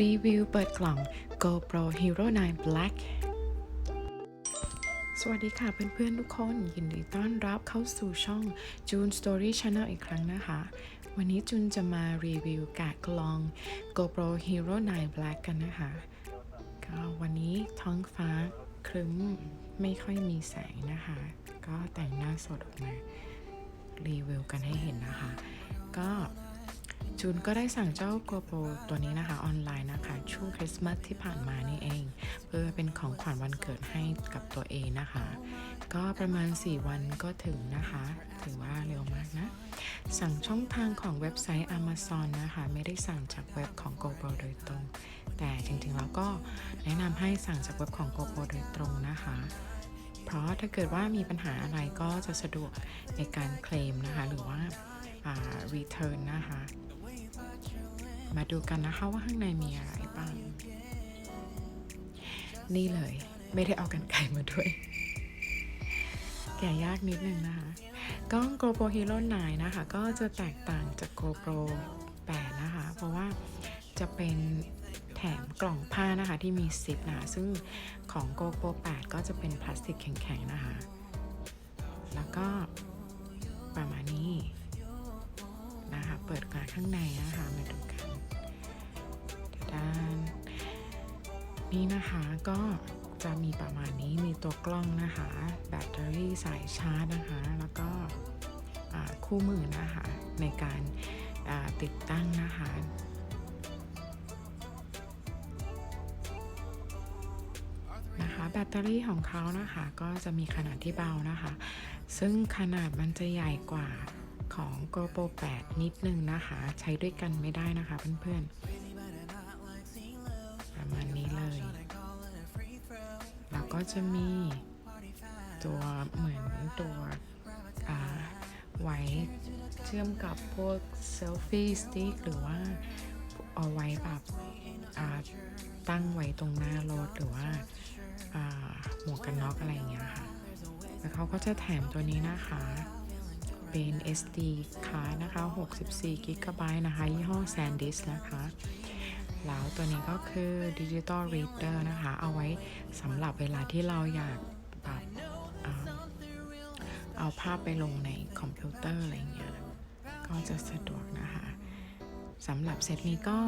รีวิวเปิดกล่อง GoPro Hero 9 Black สวัสดีค่ะเพื่อนๆทุกคน ยินดีต้อนรับเข้าสู่ช่อง June Story Channel อีกครั้งนะคะ วันนี้จุนจะมารีวิวแกะกล่อง GoPro Hero 9 Black กันนะคะก็วันนี้ท้องฟ้าครึ้มไม่ค่อยมีแสงนะคะ ก็แต่งหน้าสดออกมารีวิวกันให้เห็นนะคะ ก็ จูนก็ได้สั่งเจ้า GoPro ตัวนี้นะคะออนไลน์นะคะ ช่วงคริสต์มาสที่ผ่านมานี่เอง เพื่อเป็นของขวัญวันเกิดให้กับตัวเองนะคะ ก็ประมาณ 4 วันก็ถึงนะคะ ถือว่าเร็วมากนะ สั่งช่องทางของเว็บไซต์ Amazon นะคะ ไม่ได้สั่งจากเว็บของ GoPro โดยตรง แต่จริงๆแล้วก็แนะนำให้สั่งจากเว็บของ GoPro โดยตรงนะคะเพราะถ้าเกิดว่ามีปัญหาอะไรก็จะสะดวกในการเคลมนะคะ หรือว่าอ่า return นะคะ มาดูกันนะคะว่าข้างในมีอะไรบ้าง นี่เลย ไม่ได้เอากันไก่มาด้วย แกะยากนิดนึงนะคะ กล้อง GoPro Hero 9 นะคะ ก็จะแตกต่างจาก GoPro 8 นะคะ เพราะว่าจะเป็นแถมกล่องผ้านะคะที่มีซิปนะะซึ่งของ GoPro 8 ก็จะเป็นพลาสติกแข็งๆนะคะ แล้วก็ประมาณนี้ นะคะ เปิดมาข้างในนะคะ มาดูกันด้านนี่นะคะก็จะมีประมาณนี้มีตัวกล้องนะคะ แบตเตอรี่สายชาร์จนะคะ แล้วก็คู่มือนะคะ ในการาติดตั้งนะคะนะคะแบตเตอรี่ของเขานะคะ ก็จะมีขนาดที่เบานะคะ ซึ่งขนาดมันจะใหญ่กว่า ของ GoPro 8 นิดนึงนะคะ ใช้ด้วยกันไม่ได้นะคะเพื่อนๆ ประมาณนี้เลย แล้วก็จะมีตัวเหมือนตัวไว้เชื่อมกับพวกเซลฟี่สติ๊กหรือว่าเอาไว้แบบตั้งไว้ตรงหน้ารถหรือว่าอ่าหมวกกันน็อกอะไรอย่างเงี้ยค่ะ แล้วเขาก็จะแถมตัวนี้นะคะ เป็น SD card นะคะ 64 g b นะคะ ยี่ห้อ SanDisk นะคะ แล้วตัวนี้ก็คือ Digital Reader นะคะ เอาไว้สำหรับเวลาที่เราอยากแบบเอาภาพไปลงในคอมพิวเตอร์อะไรเงี้ย ก็จะสะดวกนะคะสำหรับเซตนี้ก็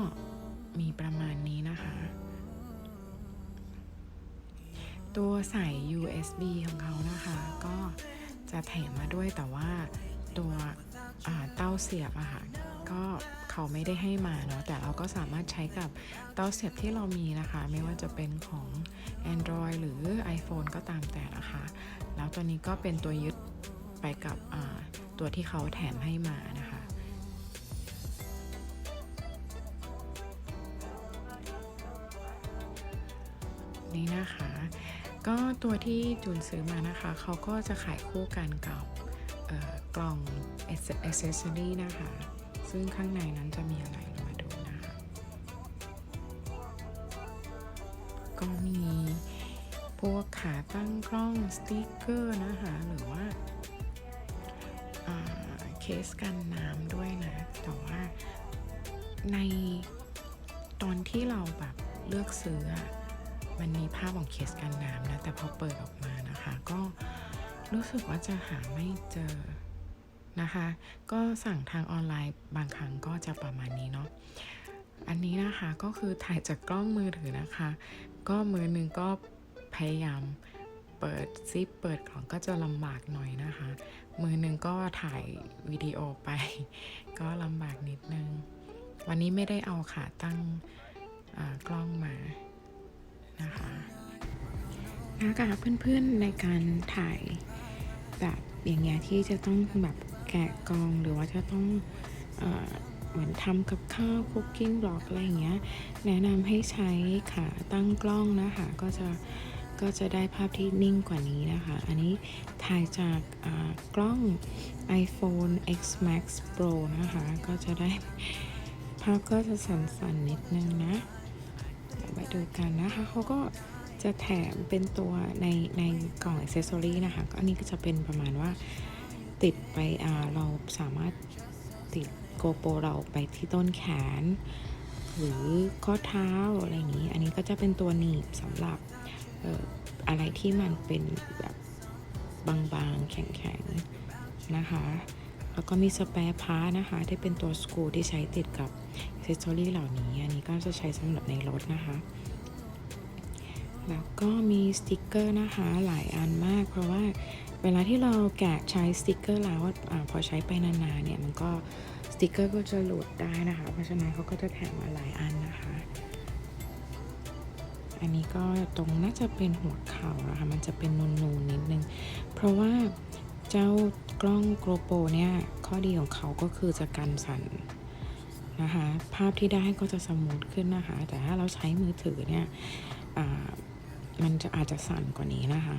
มีประมาณนี้นะคะ ตัวใส่ USB ของเขานะคะ ก็จะแถมมาด้วยแต่ว่า ตัวเต้าเสียบอะค่ะก็เขาไม่ได้ให้มาเนาะแต่เราก็สามารถใช้กับเต้าเสียบที่เรามีนะคะ ไม่ว่าจะเป็นของ Android หรือ iPhone ก็ตามแต่นะคะ แล้วตัวนี้ก็เป็นตัวยึดไปกับตัวที่เขาแถมให้มานะคะ นี่นะคะ ก็ตัวที่จูนซื้อมานะคะ เขาก็จะขายคู่กันกับ กล่อง accessory นะคะ ซึ่งข้างในนั้นจะมีอะไรเรามาดูนะคะ ก็มีพวกขาตั้งกล้องสติ๊กเกอร์นะคะ หรือว่าาเคสกันน้ำด้วยนะ แต่ว่าในตอนที่เราแบบเลือกซื้อมันมีภาพของเคสกันน้ำนะ แต่พอเปิดออกมานะคะ ก็ รู้สึกว่าจะหาไม่เจอนะคะ ก็สั่งทางออนไลน์บางครั้งก็จะประมาณนี้เนาะอันนี้นะคะก็คือถ่ายจากกล้องมือถือนะคะ ก็มือหนึ่งก็พยายามเปิดซิปเปิดกล่องก็จะลำบากหน่อยนะคะ มือหนึ่งก็ถ่ายวิดีโอไป ก็ลำบากนิดนึง วันนี้ไม่ได้เอาขาตั้งกล้องมานะคะนะคะเพื่อนๆในการถ่าย แบบอย่างเงี้ยที่จะต้องแบบแกะกล่องหรือว่าจะต้องเหมือนทำกับข้าวคุกกิ้งบล็อกอะไรอย่างเงี้ยแนะนำให้ใช้ขาตั้งกล้องนะคะก็จะก็จะได้ภาพที่นิ่งกว่านี้นะคะ อันนี้ถ่ายจากกล้อง iPhone X Max Pro นะคะ ก็จะได้ภาพก็จะสั่นๆนิดนึงนะเดี๋ยวมาดูกันนะคะเขาก็ จะแถมเป็นตัวในในกล่องอ c เซสซอรี่นะคะก็อันนี้ก็จะเป็นประมาณว่าติดไปเราสามารถติดโกโปรเราไปที่ต้นแขน หรือข้อเท้าอะไรอย่างนี้ อันนี้ก็จะเป็นตัวหนีบสำหรับอออะไรที่มันเป็นแบบบางๆ แข็งๆ นะคะ แล้วก็มีสเปร์พาร์นะคะที่เป็นตัวสกรูที่ใช้ติดกับอ c เซสซอรี่เหล่านี้ อันนี้ก็จะใช้สำหรับในรถนะคะ แล้วก็มีสติกเกอร์นะคะหลายอันมาก เพราะว่าเวลาที่เราแกะใช้สติกเกอร์แล้วอพอใช้ไปนานๆเนี่ยมันก็สติกเกอร์ก็จะหลุดได้นะคะ เพราะฉะนั้นเขาก็จะแถมมาหลายอันนะคะ อันนี้ก็ตรงน่าจะเป็นหัวเข่านะคะมันจะเป็นนูนๆนิดนึง เพราะว่าเจ้ากล้องโกลโปรเนี่ยข้อดีของเขาก็คือจะกันสั่นนะคะภาพที่ได้ก็จะสมูทขึ้นนะคะ แต่ถ้าเราใช้มือถือเนี่ย มันจะอาจจะสั่นกว่านี้นะคะ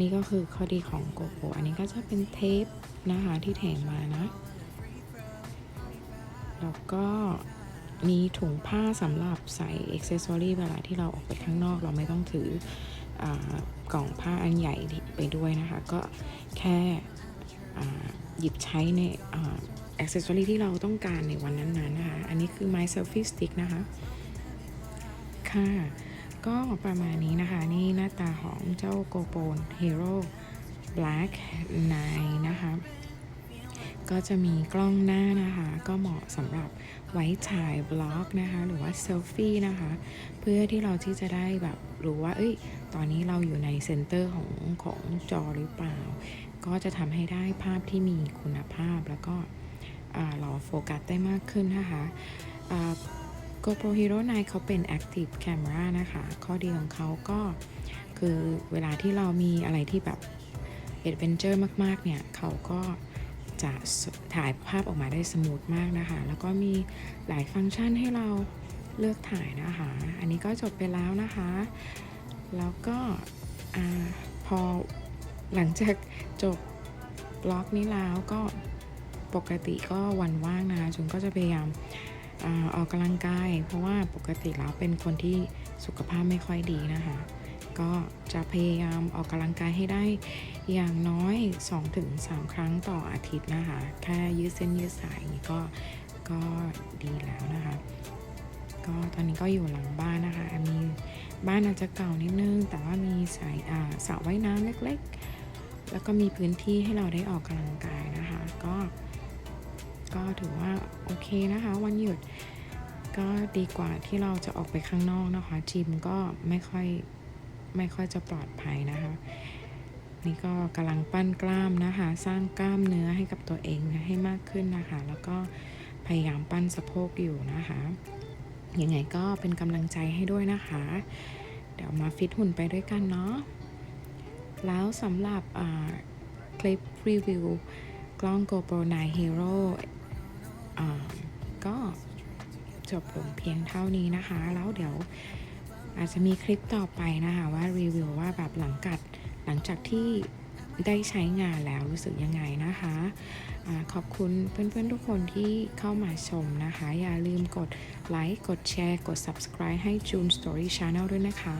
นี่ก็คือข้อดีของโกโปรอันนี้ก็จะเป็นเทปนะคะที่แถมมานะ แล้วก็มีถุงผ้าสำหรับใส่อ็อกเซสซอรี่เวลาที่เราออกไปข้างนอก เราไม่ต้องถืออกล่องผ้าอันใหญ่ไปด้วยนะคะ ก็แค่หยิบใช้ในอ็อกเซสซอรี่ที่เราต้องการในวันนั้นๆนะคะ อันนี้คือ My Selfie Stick นะคะ ค่ะ ก็ประมาณนี้นะคะ นี่หน้าตาของเจ้า GoPro Hero Black 9 นะคะ ก็จะมีกล้องหน้านะคะ ก็เหมาะสำหรับไว้ถ่ายบล็อกนะคะ หรือว่าเซลฟี่นะคะ เพื่อที่เราที่จะได้แบบรู้ว่า เอ้ย ตอนนี้เราอยู่ในเซนเตอร์ของของจอหรือเปล่า ก็จะทำให้ได้ภาพที่มีคุณภาพแล้วก็เราโฟกัสได้มากขึ้นนะคะ GoPro Hero 9 เขาเป็น Active Camera นะคะ ข้อดีของเขาก็คือเวลาที่เรามีอะไรที่แบบ Adventure มาก ๆ เนี่ย เขาก็จะถ่ายภาพออกมาได้สมูทมากนะคะ แล้วก็มีหลายฟังก์ชันให้เราเลือกถ่ายนะคะ อันนี้ก็จบไปแล้วนะคะ แล้วก็อพอหลังจากจบบล็อกนี้แล้วก็ปกติก็วันว่างนะคะจุนก็จะพยายาม อออกกำลังกาย เพราะว่าปกติแล้วเป็นคนที่สุขภาพไม่ค่อยดีนะคะ ก็จะพยายามออกกำลังกายให้ได้อย่างน้อย 2-3 ครั้งต่ออาทิตย์นะคะ แค่ยืดเส้นยืดสายนี้ก็ก็ดีแล้วนะคะ ก็ตอนนี้ก็อยู่หลังบ้านนะคะ มีบ้านอาจจะเก่านิดนึง แต่ว่ามีสายอ่าสระว่ายน้ำเล็กๆ แล้วก็มีพื้นที่ให้เราได้ออกกำลังกายนะคะ ก็ ก็ถือว่าโอเคนะคะ วันหยุดก็ดีกว่าที่เราจะออกไปข้างนอกนะคะ จิมก็ไม่ค่อยไม่ค่อยจะปลอดภัยนะคะ นี่ก็กำลังปั้นกล้ามนะคะ สร้างกล้ามเนื้อให้กับตัวเองให้มากขึ้นนะคะ แล้วก็พยายามปั้นสะโพกอยู่นะคะยังไงก็เป็นกำลังใจให้ด้วยนะคะ เดี๋ยวมาฟิตหุ่นไปด้วยกันเนาะแล้วสำหรับคลิปรีวิวกล้อง GoPro 9 Hero ก็จบลงเพียงเท่านี้นะคะ แล้วเดี๋ยวอาจจะมีคลิปต่อไปนะคะว่ารีวิวว่าแบบหลังกัดหลังจากที่ได้ใช้งานแล้วรู้สึกยังไงนะคะอขอบคุณเพื่อนๆทุกคนที่เข้ามาชมนะคะ อย่าลืมกดไลค์ กดแชร์ กด subscribe ให้ June Story Channel ด้วยนะคะ